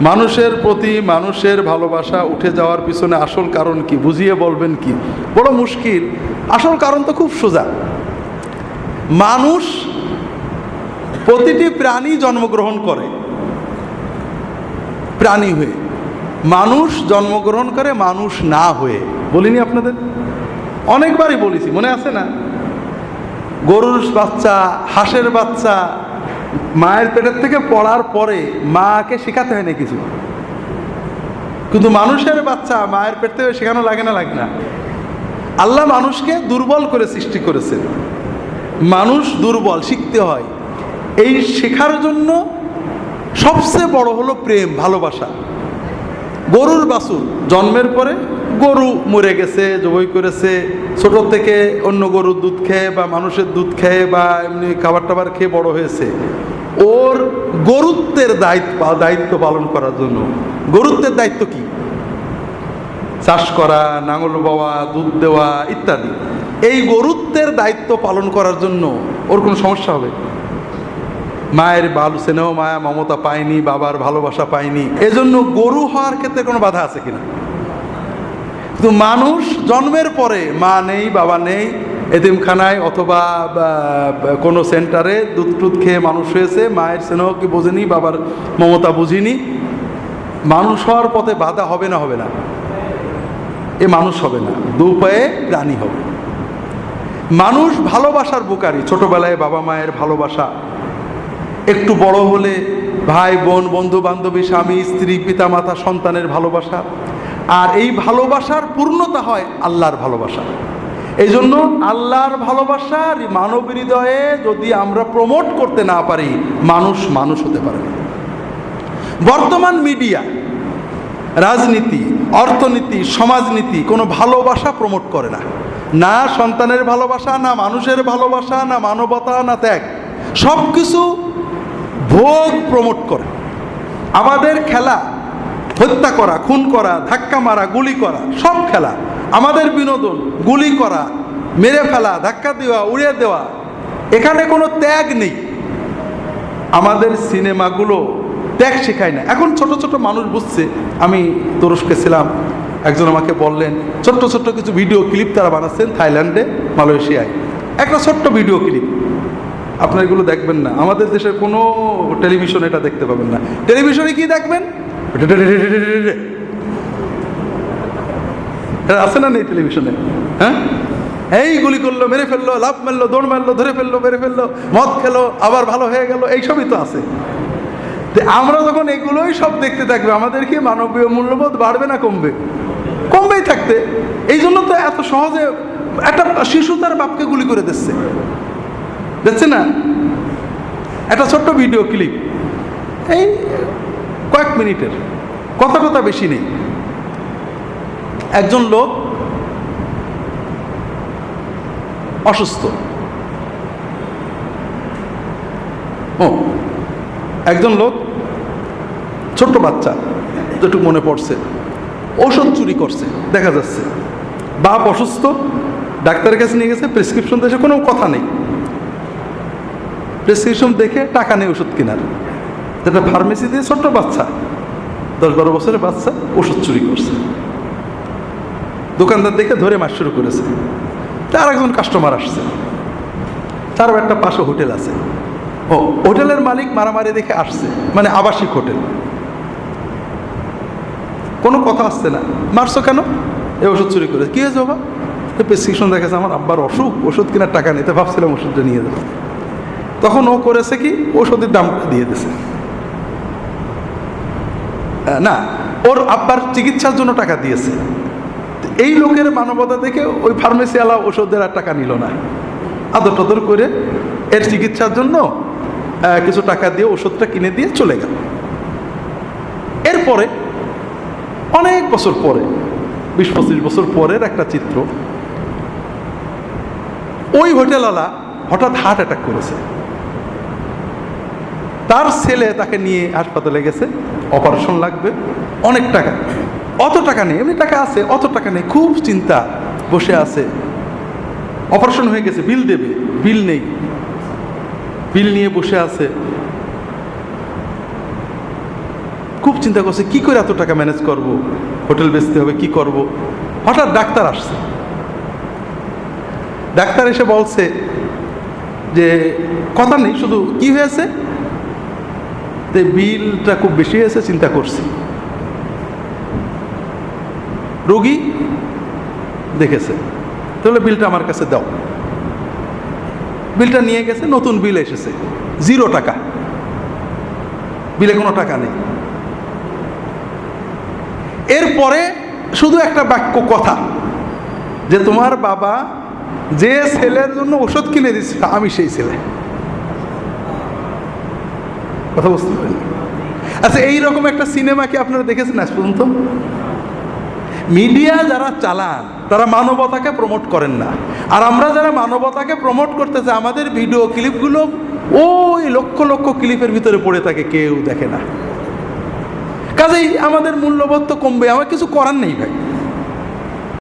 মানুষের প্রতি মানুষের ভালোবাসা উঠে যাওয়ার পিছনে আসল কারণ কি? বুঝিয়ে বলবেন কি? বড় মুশকিল। আসল কারণ তো খুব সোজা। মানুষ প্রতিটি প্রাণী জন্মগ্রহণ করে। প্রাণী হয়ে। মানুষ জন্মগ্রহণ করে, মানুষ না হয়ে। বলিনি আপনাদের? অনেকবারই বলেছি, মনে আছে না? গরুর বাচ্চা, হাঁসের বাচ্চা মায়ের পেটের থেকে পড়ার পরে মাকে শেখাতে হয় না কিছু। কিন্তু মানুষের বাচ্চা মায়ের পেট থেকে শেখানো লাগে না লাগে না। আল্লাহ মানুষকে দুর্বল করে সৃষ্টি করেছেন। মানুষ দুর্বল, শিখতে হয়। এই শেখার জন্য সবচেয়ে বড় হলো প্রেম, ভালোবাসা। গরুর বাছুর, জন্মের পরে গরু মরে গেছে, জবই করেছে, ছোট থেকে অন্য গরুর দুধ খেয়ে বা মানুষের দুধ খেয়ে বা এমনি খাবার টাবার খেয়ে বড় হয়েছে। ওর গরুত্বের দায়িত্ব দায়িত্ব পালন করার জন্য। গরুত্বের দায়িত্ব কি? চাষ করা, নাঙল বাওয়া, দুধ দেওয়া ইত্যাদি। এই গরুত্বের দায়িত্ব পালন করার জন্য ওর কোনো সমস্যা হবে? মায়ের ভালো স্নেহ মায়া, মমতা পায়নি, বাবার ভালোবাসা পায়নি। এজন্য গরু হওয়ার ক্ষেত্রে কোনো বাধা আছে কিনা? কিন্তু মানুষ জন্মের পরে মা নেই, বাবা নেই, এতিমখানায় অথবা কোনো সেন্টারে দুধ টুধ খেয়ে মানুষ হয়েছে, মায়ের স্নেহ কি বোঝেনি, বাবার মমতা বুঝিনি। মানুষ হওয়ার পথে বাধা হবে না হবে না। এ মানুষ হবে না, দু পায়ে প্রাণী হবে। মানুষ ভালোবাসার বুকারি, ছোটবেলায় বাবা মায়ের ভালোবাসা। একটু বড় হলে ভাই, বোন বন্ধু বান্ধবী স্বামী, স্ত্রী পিতা মাতা সন্তানের ভালোবাসা। আর এই ভালোবাসার পূর্ণতা হয় আল্লাহর ভালোবাসা। এই জন্য আল্লাহর ভালোবাসার মানব হৃদয়ে যদি আমরা প্রমোট করতে না পারি, মানুষ মানুষ হতে পারে বর্তমান মিডিয়া, রাজনীতি, অর্থনীতি, সমাজনীতি কোনো ভালোবাসা প্রমোট করে না। না সন্তানের ভালোবাসা, না মানুষের ভালোবাসা, না মানবতা, না ত্যাগ। সব কিছু ভোগ প্রমোট করে। আমাদের খেলা হত্যা করা, খুন করা, ধাক্কা মারা, গুলি করা, সব খেলা। আমাদের বিনোদন, গুলি করা, মেরে ফেলা, ধাক্কা দেওয়া, উড়িয়ে দেওয়া, এখানে কোনো ত্যাগ নেই। আমাদের সিনেমাগুলো ত্যাগ শেখায় না। এখন ছোট ছোট মানুষ বুঝছে, আমি তুরস্কে ছিলাম, একজন আমাকে বললেন, ছোট্ট ছোট্ট কিছু ভিডিও ক্লিপ তারা বানাচ্ছেন থাইল্যান্ডে, মালয়েশিয়ায়। একটা ছোট্ট ভিডিও ক্লিপ। আপনার এগুলো দেখবেন না। আমাদের দেশের কোনো টেলিভিশন এটা দেখতে পাবেন না। টেলিভিশনে কি দেখবেন? আছে না নেই টেলিভিশনে হ্যাঁ? এই গুলি করল, মেরে ফেলল লাভ মারলো, দৌড় মারলো, ধরে ফেলল, মেরে ফেলল, মদ খেলো, আবার ভালো হয়ে গেল, এইসবই তো আছে। আমরা যখন এগুলোই সব দেখতে থাকবে, আমাদের কি মানবীয় মূল্যবোধ বাড়বে না কমবে? কমবেই থাকতে। এই জন্য তো এত সহজে একটা শিশু তার বাপকে গুলি করে দিচ্ছে। দেখছে না? একটা ছোট্ট ভিডিও ক্লিপ এই কয়েক মিনিটের, কথা কথা বেশি নেই। একজন লোক অসুস্থ। ও, একজন লোক ছোট্ট বাচ্চা, যেটুকু মনে পড়ছে। ওষুধ চুরি করছে, দেখা যাচ্ছে। বাপ অসুস্থ, ডাক্তারের কাছে নিয়ে গেছে, প্রেসক্রিপশন দেশে কোনো কথা নেই। প্রেসক্রিপশন দেখে টাকা নেই ওষুধ কেনার। যেটা ফার্মেসি দিয়ে ছোট্ট বাচ্চা, দশ বারো বছরের বাচ্চা ওষুধ চুরি করছে। দোকানদার দেখে ধরে মাস শুরু করেছে। তার একজন কাস্টমার আসছে। তারও একটা পাশে হোটেল আছে। ও, হোটেলের মালিক মারামারি দেখে আসছে। মানে আবাসিক হোটেল। কোনো কথা আসছে না। মারছো কেন? এই ওষুধ চুরি করে কী হয়েছে বাবা? প্রেসক্রিপশন দেখেছে আমার আব্বার অসুখ, ওষুধ কেনার টাকা নিতে ভাবছিলাম ওষুধটা নিয়ে দেবো তখন ও করেছে কি? ওষুধের দামটা দিয়ে দিছে না, ওর আব্বার চিকিৎসার জন্য টাকা দিয়েছে। এই লোকের মানবতা দেখে ওই ফার্মেসিওয়ালা ওষুধের আর টাকা নিল না। আদর টদর করে এর চিকিৎসার জন্য কিছু টাকা দিয়ে ওষুধটা কিনে দিয়ে চলে গেল। এরপরে, অনেক বছর পরে, বিশ পঁচিশ বছর পরের একটা চিত্র, ওই হোটেলওয়ালা হঠাৎ হার্ট অ্যাটাক করেছে। তার ছেলে তাকে নিয়ে হাসপাতালে গেছে, অপারেশন লাগবে, অনেক টাকা। অত টাকা নেই, এমনি টাকা আছে, অত টাকা নেই, খুব চিন্তা বসে আছে। অপারেশন হয়ে গেছে, বিল দেবে, বিল নেই। বিল নিয়ে বসে আছে। খুব চিন্তা করছে, কি করে এত টাকা ম্যানেজ করব? হোটেল বেচতে হবে, কি করব? হঠাৎ ডাক্তার আসছে। ডাক্তার এসে বলছে যে, কথা নেই, শুধু কি হয়েছে? যে বিলটা খুব বেশি হয়েছে, চিন্তা করছি। রোগী দেখেছে, তাহলে বিলটা আমার কাছে দাও। বিলটা নিয়ে গেছে, নতুন বিল এসেছে, জিরো টাকা। বিলে কোনো টাকা নেই। এরপরে শুধু একটা বাক্য কথা, যে তোমার বাবা যে ছেলের জন্য ওষুধ কিনে দিচ্ছে আমি সেই ছেলে। কথা বুঝতে পারেন আচ্ছা এইরকম একটা সিনেমা কি আপনারা দেখেছেন আজ পর্যন্ত? মিডিয়া যারা চালান, তারা মানবতাকে প্রমোট করেন না। আর আমরা যারা মানবতাকে প্রমোট করতে চাই আমাদের ভিডিও ক্লিপগুলো ওই লক্ষ লক্ষ ক্লিপের ভিতরে পড়ে থাকে, কেউ দেখে না। কাজেই আমাদের মূল্যবোধ তো কমবে আমার কিছু করার নেই ভাই।